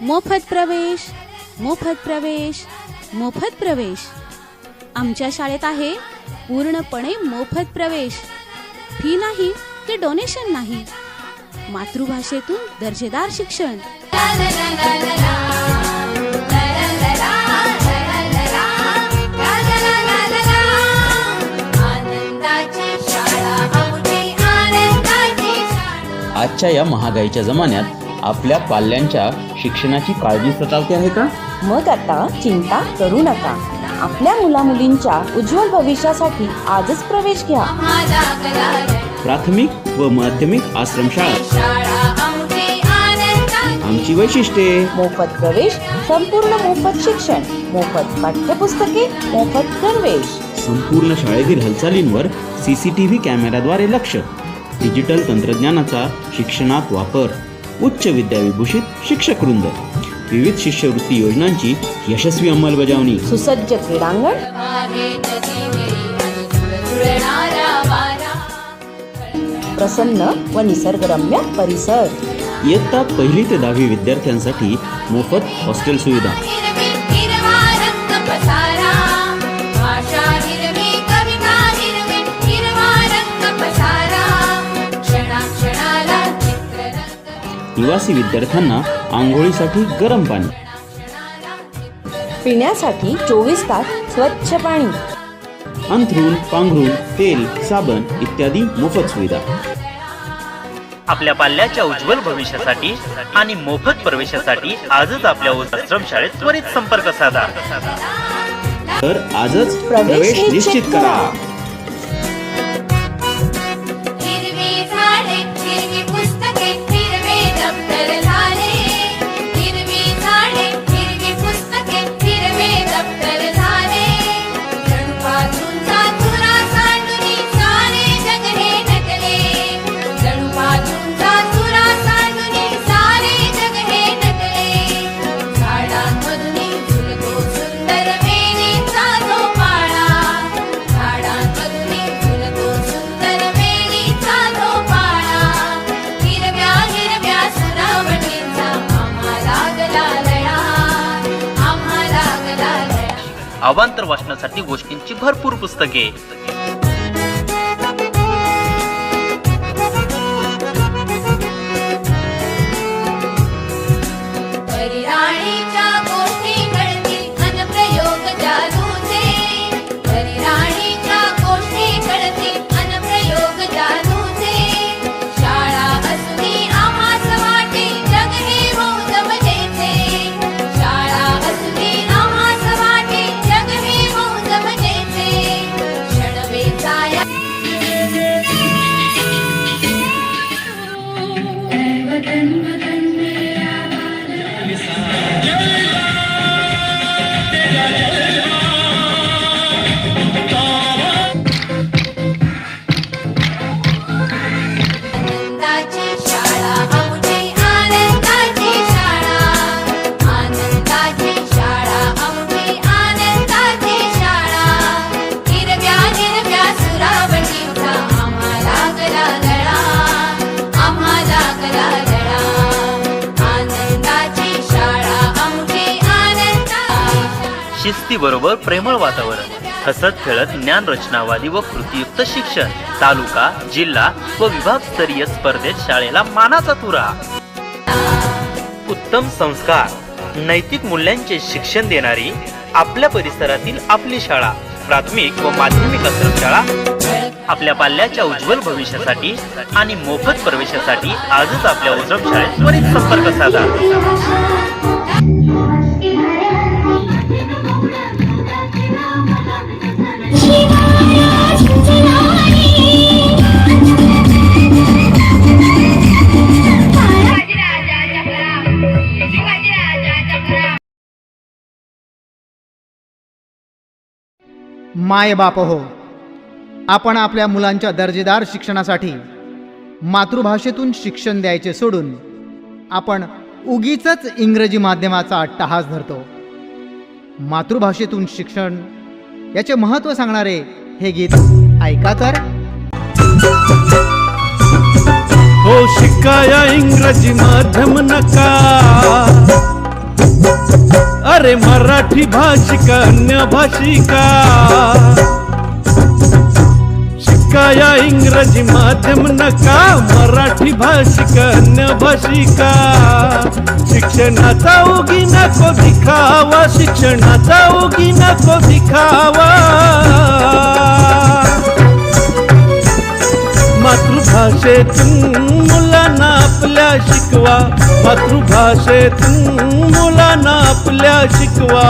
मोफत प्रवेश मोफत प्रवेश मोफत प्रवेश. आमच्या शाळेत आहे पूर्णपणे मोफत प्रवेश. फी नाही ते डोनेशन नाही. मातृभाषेतून दर्जेदार शिक्षण. आजच्या या महागाईच्या जमान्यात आपल्या पाल्यांच्या शिक्षणाची काळजी सतावते आहे का? मग आता चिंता करू नका. आपल्या मुलामुलींच्या उज्ज्वल भविष्यासाठी आजच प्रवेश घ्या. प्राथमिक व माध्यमिक आश्रमशाळा शाळा. आमची आनंदाची आमची वैशिष्ट्ये. मोफत प्रवेश संपूर्ण मोफत शिक्षण मोफत पाठ्यपुस्तके मोफत प्रवेश. संपूर्ण शाळेतील हालचालींवर सीसीटीव्ही कॅमेऱ्याद्वारे लक्ष. डिजिटल तंत्रज्ञानाचा शिक्षणात वापर. उच्च विद्याविभूषित शिक्षक वृंद. विविध शिष्यवृत्ती योजनांची यशस्वी अंमलबजावणी. सुसज्ज क्रीडांगण. प्रसन्न व निसर्गरम्य परिसर. इयत्ता पहिली ते दहावी विद्यार्थ्यांसाठी मोफत हॉस्टेल सुविधा. निवासी विद्यार्थ्यांना आंघोळीसाठी गरम पाणी. पिण्यासाठी चोवीस तास स्वच्छ पाणी. अंथरूण पांघरूण तेल साबण इत्यादी मोफत सुविधा. आपल्या पाल्याच्या उज्ज्वल भविष्यासाठी आणि मोफत प्रवेशासाठी आजच आपल्या आश्रम शाळेत त्वरित संपर्क साधा. तर आजच प्रवेश निश्चित करा. अवांतर वाचनासाठी गोष्टींची भरपूर पुस्तके. आनंदाची शिस्तीबरोबर प्रेमळ वातावरण हसत खेळत ज्ञान रचनावादी व कृतीयुक्त शिक्षण. तालुका जिल्हा व विभागस्तरीय स्पर्धेत शाळेला मानाचा तुरा. उत्तम संस्कार नैतिक मूल्यांचे शिक्षण देणारी आपल्या परिसरातील आपली शाळा प्राथमिक व माध्यमिक आश्रमशाळा आपल्या पाल्याच्या उज्ज्वल भविष्यासाठी आणि मोफत प्रवेशासाठी आजच आपल्या आश्रम शाळेत त्वरित संपर्क साधा. माय बाप हो. आपण आपल्या मुलांच्या दर्जेदार शिक्षणासाठी मातृभाषेतून शिक्षण द्यायचे सोडून आपण उगीच इंग्रजी माध्यमाचा अट्टहास धरतो. मातृभाषेतून शिक्षण याचे महत्त्व सांगणारे हे गीत ऐका तर. हो शिकाया इंग्रजी माध्यम नका. रे मराठी भाषिका अन्य भाषिका. शिकाया इंग्रजी माध्यम नका मराठी भाषिका अन्य भाषिका. शिक्षणाचा उगी नको दिखावा शिक्षणाचा उगी नको दिखावा. मातृभाषेतून मुलांना आपल्या शिकवा. मातृभाषेतून मुलांना आपल्या शिकवा.